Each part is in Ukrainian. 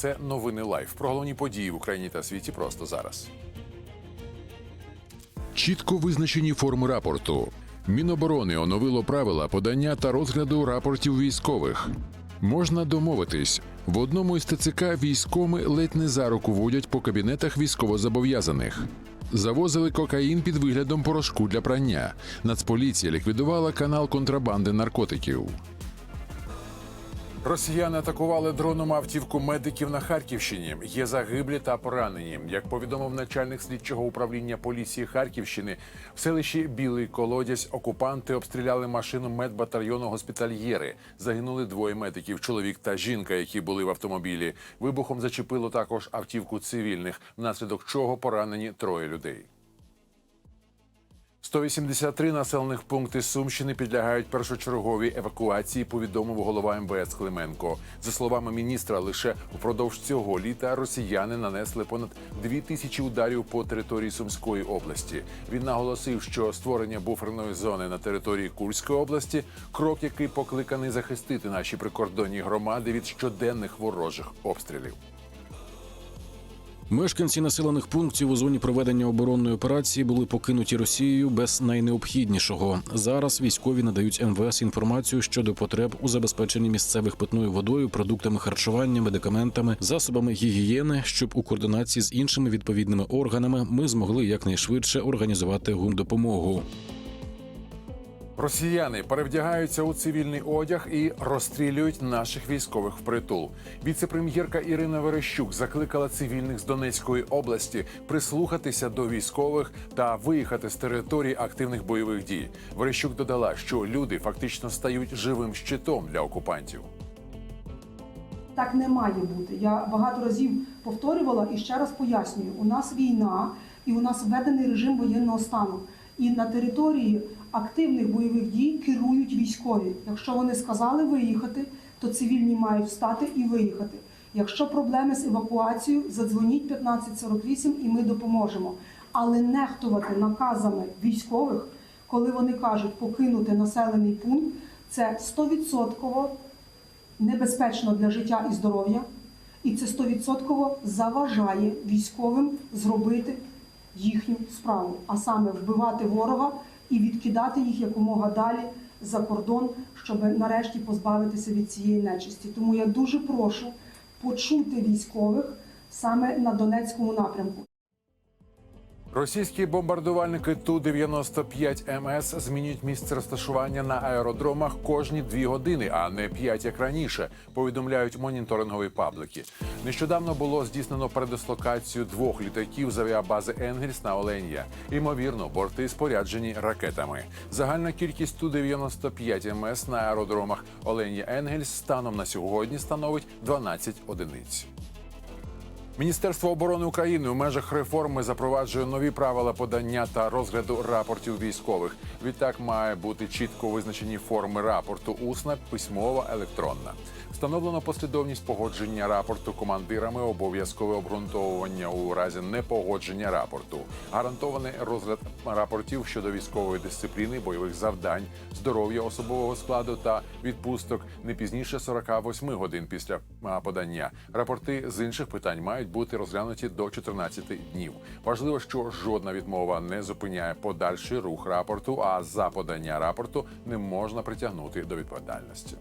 Це новини лайф. Про головні події в Україні та світі просто зараз. Чітко визначені форми рапорту. Міноборони оновило правила подання та розгляду рапортів військових. Можна домовитись. В одному із ТЦК військоми ледь не за руку водять по кабінетах військовозобов'язаних. Завозили кокаїн під виглядом порошку для прання. Нацполіція ліквідувала канал контрабанди наркотиків. Росіяни атакували дроном автівку медиків на Харківщині. Є загиблі та поранені. Як повідомив начальник слідчого управління поліції Харківщини, в селищі Білий Колодязь окупанти обстріляли машину медбатальйону госпітальєри. Загинули двоє медиків: чоловік та жінка, які були в автомобілі. Вибухом зачепило також автівку цивільних, внаслідок чого поранені троє людей. 183 населених пункти Сумщини підлягають першочерговій евакуації. Повідомив голова МВС Клименко. За словами міністра, лише упродовж цього літа росіяни нанесли понад дві тисячі ударів по території Сумської області. Він наголосив, що створення буферної зони на території Курської області крок, який покликаний захистити наші прикордонні громади від щоденних ворожих обстрілів. Мешканці населених пунктів у зоні проведення оборонної операції були покинуті Росією без найнеобхіднішого. Зараз військові надають МВС інформацію щодо потреб у забезпеченні місцевих питною водою, продуктами харчування, медикаментами, засобами гігієни, щоб у координації з іншими відповідними органами ми змогли якнайшвидше організувати гумдопомогу. Росіяни перевдягаються у цивільний одяг і розстрілюють наших військових впритул. Віце-прем'єрка Ірина Верещук закликала цивільних з Донецької області прислухатися до військових та виїхати з території активних бойових дій. Верещук додала, що люди фактично стають живим щитом для окупантів. Так не має бути. Я багато разів повторювала і ще раз пояснюю: у нас війна і у нас введений режим воєнного стану. І на території активних бойових дій керують військові. Якщо вони сказали виїхати, то цивільні мають встати і виїхати. Якщо проблеми з евакуацією, задзвоніть 1548 і ми допоможемо. Але нехтувати наказами військових, коли вони кажуть покинути населений пункт, це 100% небезпечно для життя і здоров'я, і це 100% заважає військовим зробити їхню справу, а саме вбивати ворога і відкидати їх якомога далі за кордон, щоб нарешті позбавитися від цієї нечисті. Тому я дуже прошу почути військових саме на Донецькому напрямку. Російські бомбардувальники Ту-95 МС змінюють місце розташування на аеродромах кожні дві години, а не п'ять як раніше. Повідомляють моніторингові паблики. Нещодавно було здійснено передислокацію двох літаків з авіабази Енгельс на Оленя. Ймовірно, борти споряджені ракетами. Загальна кількість Ту-95 МС на аеродромах Оленя Енгельс станом на сьогодні становить 12 одиниць. Міністерство оборони України у межах реформи запроваджує нові правила подання та розгляду рапортів військових. Відтак має бути чітко визначені форми рапорту: усна, письмова, електронна. Встановлено послідовність погодження рапорту командирами, обов'язкове обґрунтовування у разі непогодження рапорту, гарантований розгляд рапортів щодо військової дисципліни, бойових завдань, здоров'я особового складу та відпусток не пізніше 48 годин після подання. Рапорти з інших питань мають бути розглянуті до 14 днів. Важливо, що жодна відмова не зупиняє подальший рух рапорту, а за подання рапорту не можна притягнути до відповідальності.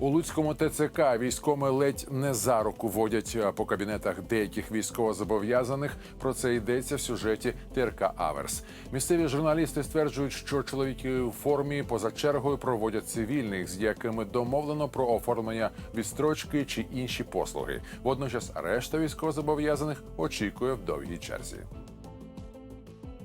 У Луцькому ТЦК військоми ледь не за руку водять е, по кабінетах деяких військовозобов'язаних. Про це йдеться в сюжеті ТРК Аверс. Місцеві журналісти стверджують, що чоловіки у формі поза чергою проводять цивільних, з якими домовлено про оформлення відстрочки чи інші послуги. Водночас решта військовозобов'язаних очікує в довгій черзі.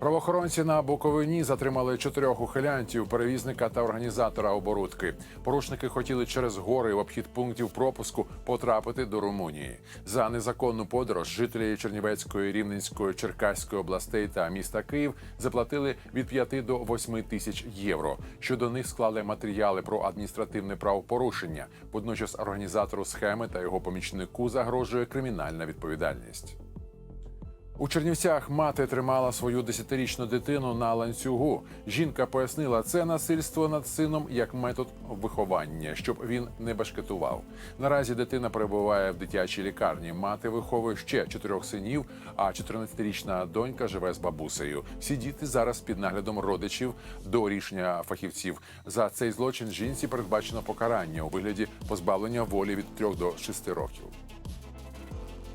Правоохоронці на Буковині затримали чотирьох ухилянтів, перевізника та організатора оборудки. Порушники хотіли через гори в обхід пунктів пропуску потрапити до Румунії. За незаконну подорож жителі Чернівецької, Рівненської, Черкаської областей та міста Київ заплатили від 5 до 8 тисяч євро. Щодо них склали матеріали про адміністративне правопорушення. Водночас організатору схеми та його помічнику загрожує кримінальна відповідальність. У Чернівцях мати тримала свою десятирічну дитину на ланцюгу. Жінка пояснила це насильство над сином як метод виховання, щоб він не башкетував. Наразі дитина перебуває в дитячій лікарні. Мати виховує ще чотирьох синів, а 14-річна донька живе з бабусею. Всі діти зараз під наглядом родичів до рішення фахівців. За цей злочин жінці передбачено покарання у вигляді позбавлення волі від 3 до 6 років.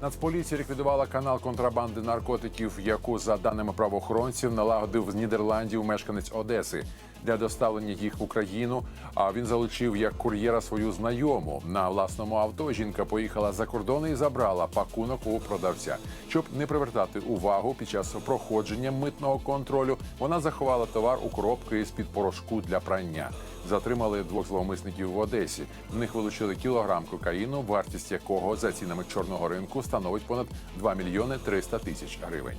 Нацполіція ліквідувала канал контрабанди наркотиків, яку, за даними правоохоронців, налагодив з Нідерландів мешканець Одеси для доставлення їх в Україну. А він залучив як кур'єра свою знайому на власному авто. Жінка поїхала за кордон і забрала пакунок у продавця, щоб не привертати увагу під час проходження митного контролю. Вона заховала товар у коробки з під порошку для прання. Затримали двох зловмисників в Одесі. В них вилучили кілограм кокаїну, вартість якого за цінами чорного ринку становить понад 2 мільйони 300 тисяч гривень.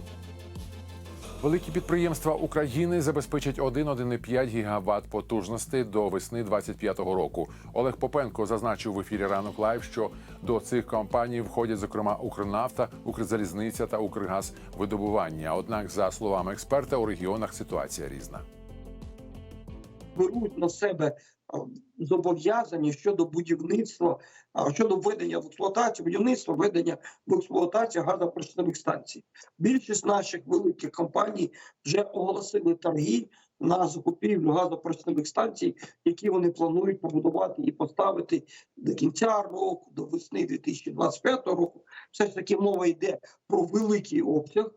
Великі підприємства України забезпечать 1,1,5 гігават потужності до весни 25-го року. Олег Попенко зазначив в ефірі ранок лайв, що до цих компаній входять зокрема Укрнафта, Укрзалізниця та Укргазвидобування. Однак, за словами експерта, у регіонах ситуація різна. Беруть на себе зобов'язання щодо будівництва, щодо введення в експлуатацію, будівництва введення в експлуатацію газопоршневих станцій. Більшість наших великих компаній вже оголосили торги на закупівлю газопоршневих станцій, які вони планують побудувати і поставити до кінця року, до весни 2025 року. Все ж таки мова йде про великий обсяг.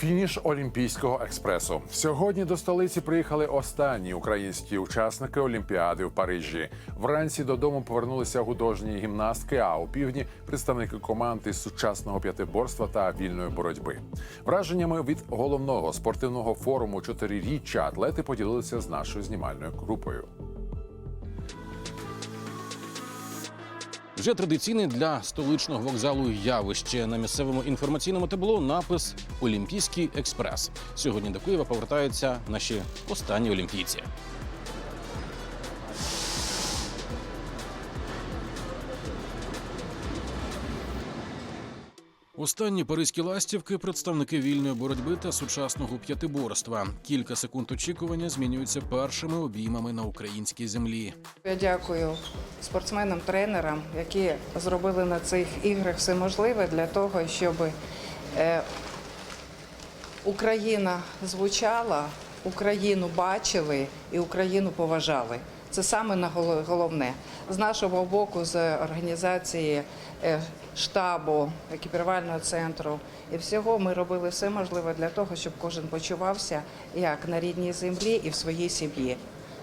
Фініш Олімпійського експресу сьогодні до столиці приїхали останні українські учасники Олімпіади в Парижі. Вранці додому повернулися художні гімнастки. А у півдні представники команди сучасного п'ятиборства та вільної боротьби. Враженнями від головного спортивного форуму чотириріччя атлети поділилися з нашою знімальною групою. Вже традиційне для столичного вокзалу явище на місцевому інформаційному табло напис Олімпійський експрес. Сьогодні до Києва повертаються наші останні олімпійці. Останні паризькі ластівки представники вільної боротьби та сучасного п'ятиборства. Кілька секунд очікування змінюються першими обіймами на українській землі. Я дякую спортсменам, тренерам, які зробили на цих іграх все можливе для того, щоб е, Україна звучала, Україну бачили і Україну поважали. Це саме головне. З нашого боку, з організації е, штабу, екіпірувального центру і всього, ми робили все можливе для того, щоб кожен почувався як на рідній землі і в своїй сім'ї.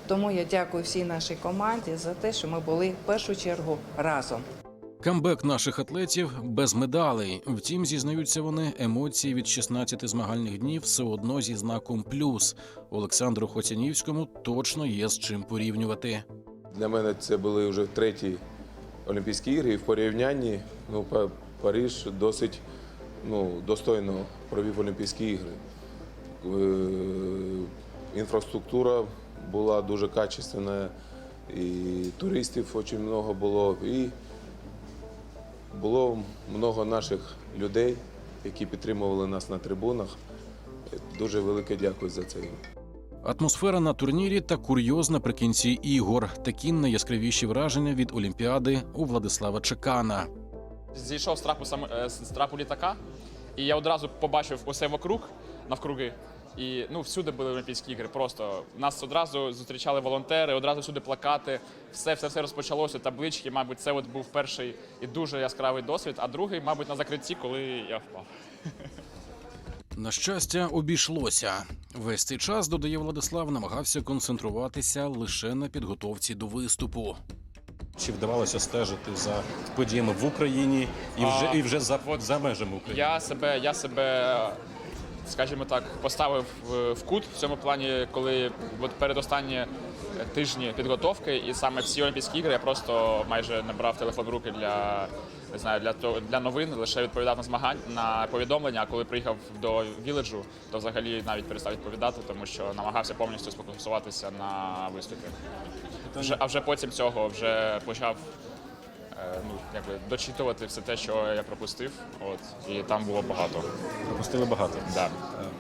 Тому я дякую всій нашій команді за те, що ми були в першу чергу разом. Камбек наших атлетів без медалей. Втім, зізнаються вони, емоції від 16 змагальних днів все одно зі знаком плюс. Олександру Хоцянівському точно є з чим порівнювати. Для мене це були вже треті Олімпійські ігри, і в порівнянні ну, Париж досить ну, достойно провів Олімпійські ігри. Е, Інфраструктура була дуже качественна, і туристів дуже багато було, і було багато наших людей, які підтримували нас на трибунах. Дуже велике дякую за це. Атмосфера на турнірі та курйоз наприкінці ігор. Такі найяскравіші враження від Олімпіади у Владислава Чекана. зійшов з трапу сам е, з трапу літака, і я одразу побачив усе вокруг навкруги. І ну всюди були Олімпійські ігри. Просто нас одразу зустрічали волонтери, одразу всюди плакати. Все, все, все розпочалося. Таблички, мабуть, це от був перший і дуже яскравий досвід. А другий, мабуть, на закритті, коли я впав. На щастя, обійшлося. Весь цей час, додає Владислав, намагався концентруватися лише на підготовці до виступу. Чи вдавалося стежити за подіями в Україні і вже, А, і вже за, от за межами України? Я себе, я себе, скажімо так, поставив в, в кут в цьому плані, коли от передостанні тижні підготовки, і саме всі Олімпійські ігри я просто майже не брав телефон в руки для не знаю, для того для новин, лише відповідав на змагань на повідомлення. А коли приїхав до віледжу, то взагалі навіть перестав відповідати, тому що намагався повністю сфокусуватися на виступі. Вже, а вже потім цього вже почав е, ну, якби дочитувати все те, що я пропустив. От, і там було багато. Пропустили багато. Да. Е,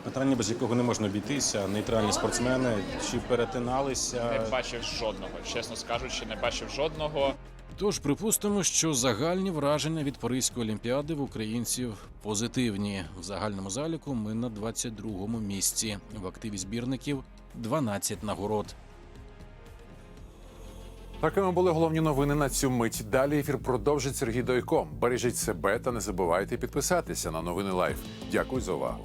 Питання, без якого не можна обійтися. Нейтральні спортсмени чи перетиналися? Не бачив жодного, чесно скажучи, не бачив жодного. Тож припустимо, що загальні враження від Паризької олімпіади в українців позитивні. В загальному заліку ми на 22-му місці. В активі збірників 12 нагород. Такими були головні новини на цю мить. Далі ефір продовжить Сергій Дойко. Бережіть себе та не забувайте підписатися на новини Лайф. Дякую за увагу.